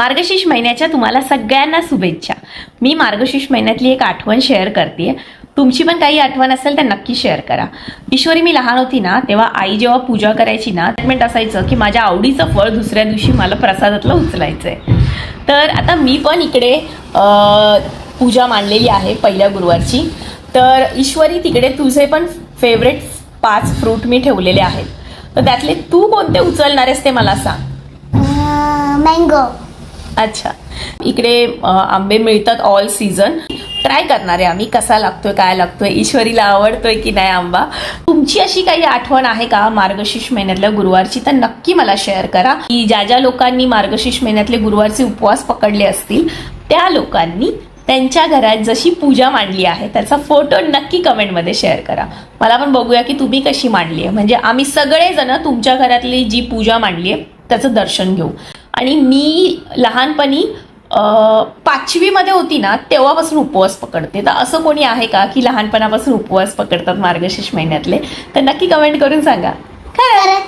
मार्गशीर्ष महिन्याच्या तुम्हाला सगळ्यांना शुभेच्छा. मी मार्गशीर्ष महिन्यातली एक आठवण शेअर करते तुमची पण काही आठवण असेल तर नक्की शेअर करा. ईश्वरी मी लहान होती ना तेव्हा आई जेव्हा पूजा करायची ना ट्रीटमेंट असायचं की माझ्या आवडीचं फळ दुसऱ्या दिवशी मला प्रसादातलं उचलायचंय. तर आता मी पण इकडे पूजा मांडलेली आहे पहिल्या गुरुवारची. तर ईश्वरी तिकडे तुझे पण फेवरेट पाच फ्रूट मी ठेवलेले आहेत. तर त्यातले तू कोणते उचलणार आहेस ते मला सांग. मँगो अच्छा. इकडे आंबे मिळतात ऑल सीझन ट्राय करणार आहे आम्ही कसा लागतोय काय लागतोय ईश्वरीला आवडतोय की नाही आंबा? तुमची अशी काही आठवण आहे का मार्गशीर्ष महिन्यातल्या गुरुवारची? तर नक्की मला शेअर करा. की ज्या ज्या लोकांनी मार्गशीर्ष महिन्यातले गुरुवारचे उपवास पकडले असतील त्या लोकांनी त्यांच्या घरात जशी पूजा मांडली आहे त्याचा फोटो नक्की कमेंटमध्ये शेअर करा. मला पण बघूया की तुम्ही कशी मांडली आहे. म्हणजे आम्ही सगळेजण तुमच्या घरातली जी पूजा मांडली आहे त्याचं दर्शन घेऊ. आणि मी लहानपणी पाचवीमध्ये होती ना तेव्हापासून उपवास पकडते. तर असं कोणी आहे का की लहानपणापासून उपवास पकडतात मार्गशीर्ष महिन्यातले? तर नक्की कमेंट करून सांगा. खरं